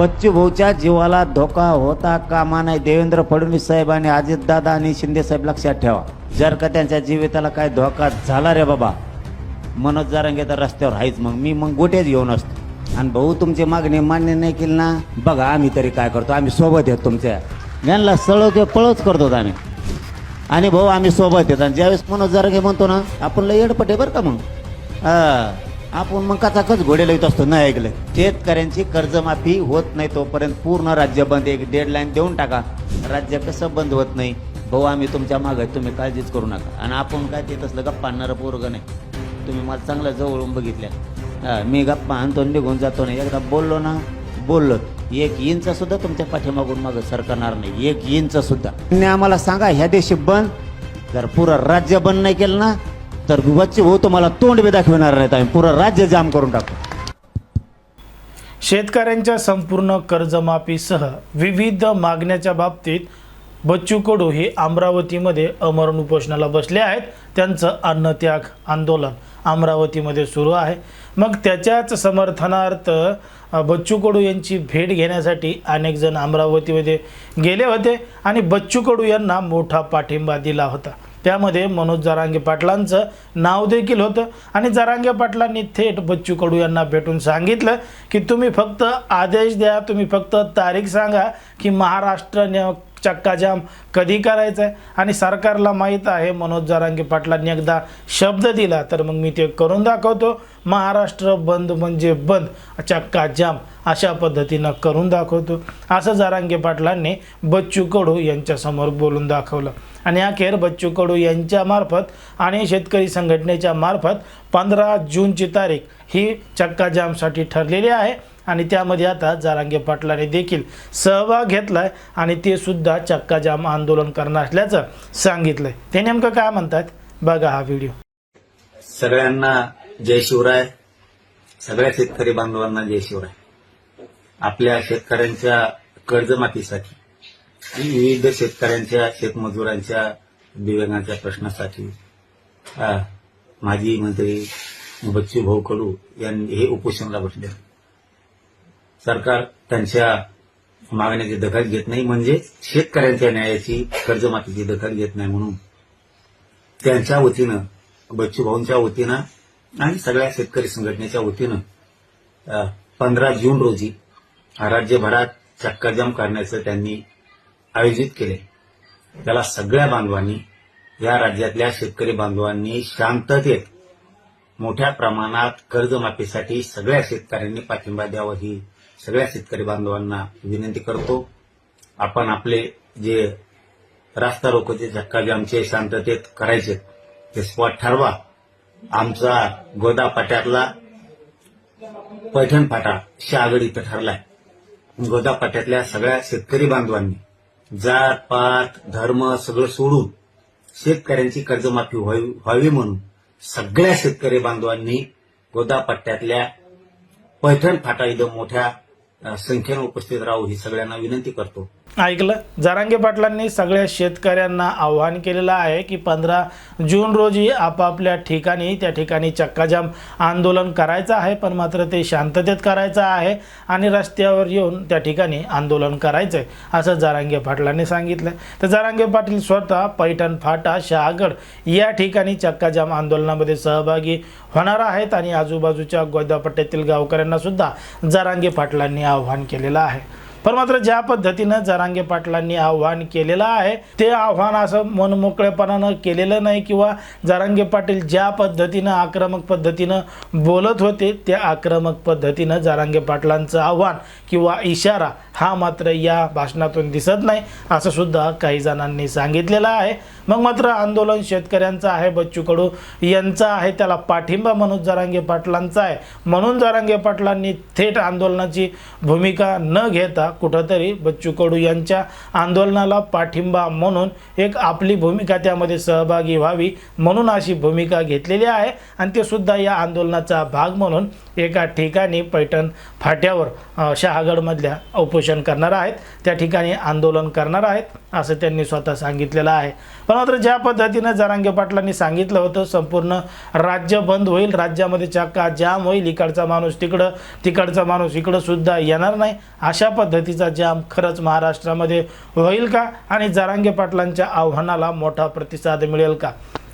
बच्चू भाऊच्या जीवाला धोका होता कामा नाही देवेंद्र फडणवीस साहेब आणि अजितदादा आणि शिंदे साहेब लक्षात ठेवा. जर का त्यांच्या जीविताला काय धोका झाला रे बाबा मनोज जारंगे तर रस्त्यावर आहेच मग. मी मग गोटेच घेऊन असतो. आणि भाऊ तुमची मागणी मान्य नाही केली ना? बघा आम्ही तरी काय करतो? आम्ही सोबत येतो तुमच्या. यांना सळवतो पळच करतो आम्ही. आणि भाऊ आम्ही सोबत येतो आणि ज्यावेळेस मनोज जारंगे म्हणतो ना आपण लय येडपटे बरं का मग? हा. आपण मग कचाकच घोडे लावत असतो? नाही ऐकलं. शेतकऱ्यांची कर्जमाफी होत नाही तोपर्यंत पूर्ण राज्य बंद एक डेडलाईन देऊन टाका. राज्य कसं बंद होत नाही? भाऊ आम्ही तुमच्या मागे आहे, तुम्ही काळजीच करू नका. आणि आपण काय ते तसलं गप्पा आणणारं पोरग नाही. तुम्ही मला चांगलं जवळून बघितल्या. मी गप्पा आणतो निघून जातो नाही एकदा बोललो ना बोललो. एक इंच सुद्धा तुमच्या पाठीमागून मागं सरकणार नाही. एक इंच सुद्धा. आम्हाला सांगा ह्या देशी बंद. जर पुरं राज्य बंद नाही केलं ना तर बच्चे भाऊ तुम्हाला तोंड बी दाखविणार नाहीत आम्ही. पुरं राज्य जाम करून टाकू. शेतकऱ्यांच्या संपूर्ण कर्जमाफीसह विविध मागण्याच्या बाबतीत बच्चू कडू हे अमरावतीमध्ये अमरण उपोषणाला बसले आहेत. त्यांचं अन्नत्याग आंदोलन अमरावतीमध्ये सुरू आहे. मग त्याच्याच समर्थनार्थ बच्चू कडू यांची भेट घेण्यासाठी अनेक जण अमरावतीमध्ये गेले होते आणि बच्चू कडू यांना मोठा पाठिंबा दिला होता. त्यामध्ये मनोज जरांगे पाटलांचं नाव देखील होतं. आणि जरांगे पाटलांनी थेट बच्चू कडू यांना भेटून सांगितलं की तुम्ही फक्त आदेश द्या तुम्ही फक्त तारीख सांगा की महाराष्ट्र न- चक्काजाम कधी करायचं आहे. आणि सरकारला माहीत आहे मनोज जरांगे पाटलांनी एकदा शब्द दिला तर मग मी ते करून दाखवतो. महाराष्ट्र बंद म्हणजे बंद चक्काजाम अशा पद्धतीनं करून दाखवतो. असं जरांगे पाटलांनी बच्चू कडू यांच्यासमोर बोलून दाखवलं. आणि अखेर बच्चू कडू यांच्यामार्फत आणि शेतकरी संघटनेच्या मार्फत पंधरा जूनची तारीख ही चक्काजामसाठी ठरलेली आहे. आणि त्यामध्ये आता जारांगे पाटलाने देखील सहभाग घेतलाय आणि ते सुद्धा चक्काजाम आंदोलन करणार असल्याचं सांगितलंय. ते नेमकं काय म्हणतात? बघा हा व्हिडिओ. सगळ्यांना जय शिवराय. सगळ्या शेतकरी बांधवांना जय शिवराय. आपल्या शेतकऱ्यांच्या कर्जमाफीसाठी आणि विविध शेतकऱ्यांच्या शेतमजुरांच्या दिव्यांगांच्या प्रश्नासाठी. माजी मंत्री बच्चू भाऊ कडू यांनी हे उपोषणाला बसले. सरकार त्यांच्या मागण्याची दखल घेत नाही म्हणजे शेतकऱ्यांच्या न्यायाची कर्जमाफीची दखल घेत नाही म्हणून. त्यांच्या वतीनं बच्चू भाऊंच्या वतीनं आणि सगळ्या शेतकरी संघटनेच्या वतीनं पंधरा जून रोजी राज्यभरात चक्काजाम करण्याचं त्यांनी आयोजित केले. त्याला सगळ्या बांधवांनी या राज्यातल्या शेतकरी बांधवांनी शांततेत मोठ्या प्रमाणात कर्जमाफीसाठी सगळ्या शेतकऱ्यांनी पाठिंबा द्यावा ही सगळ्या शेतकरी बांधवांना विनंती करतो. आपण आपले जे रास्ता रोकोचे आमचे शांततेत करायचे ते स्पॉट ठरवा. आमचा गोदा पाट्यातला पैठण फाटा शहागड इथं ठरलाय. गोदा पाट्यातल्या सगळ्या शेतकरी बांधवांनी जात पात धर्म सगळं सोडून शेतकऱ्यांची कर्जमाफी व्हावी व्हावी म्हणून सगळ्या शेतकरी बांधवांनी गोदापट्ट्यातल्या पैठण फाटा इथं मोठ्या संख्येनं उपस्थित राहू ही सगळ्यांना विनंती करतो. ऐकलं. जरांगे पाटलांनी सगळ्या शेतकऱ्यांना आव्हान केलेलं आहे की पंधरा जून रोजी आपापल्या ठिकाणी त्या ठिकाणी चक्काजाम आंदोलन करायचं आहे पण मात्र ते शांततेत करायचं आहे आणि रस्त्यावर येऊन त्या ठिकाणी आंदोलन करायचं आहे असं जारांगे पाटलांनी सांगितलं. तर जारांगे पाटील स्वतः पैठण फाटा शहागड या ठिकाणी चक्काजाम आंदोलनामध्ये सहभागी होणार आहेत आणि आजूबाजूच्या गोदापट्ट्यातील गावकऱ्यांनासुद्धा जारांगे पाटलांनी आव्हान केलेलं आहे. पण मात्र ज्या पद्धतीनं जरांगे पाटलांनी आव्हान केलेलं आहे ते आव्हान असं मनमोकळेपणानं केलेलं नाही किंवा जरांगे पाटील ज्या पद्धतीनं आक्रमक पद्धतीनं बोलत होते त्या आक्रमक पद्धतीनं जरांगे पाटलांचं आव्हान किंवा इशारा हा मात्र या भाषणातून दिसत नाही असं सुद्धा काही जणांनी सांगितलेलं आहे. मग मात्र आंदोलन शेतकऱ्यांचं आहे बच्चू कडू यांचा आहे त्याला पाठिंबा मनोज जरांगे पाटलांचा आहे. म्हणून जरांगे पाटलांनी थेट आंदोलनाची भूमिका न घेता कुठंतरी बच्चू कडू यांच्या आंदोलनाला पाठिंबा म्हणून एक आपली भूमिका त्यामध्ये सहभागी व्हावी म्हणून अशी भूमिका घेतलेली आहे. आणि ते सुद्धा या आंदोलनाचा भाग म्हणून एका ठिकाणी पैठण फाट्यावर शहागडमधल्या उपोषण करणार आहेत. त्या ठिकाणी आंदोलन करणार आहेत असं त्यांनी स्वतः सांगितलेलं आहे. पण मात्र ज्या पद्धतीनं जरांगे पाटलांनी सांगितलं होतं संपूर्ण राज्य बंद होईल राज्यामध्ये चक्का जाम होईल इकडचा माणूस तिकडं तिकडचा माणूस इकडंसुद्धा येणार नाही अशा पद्धतीचा जाम खरंच महाराष्ट्रामध्ये होईल का? आणि जरांगे पाटलांच्या आव्हानाला मोठा प्रतिसाद मिळेल का?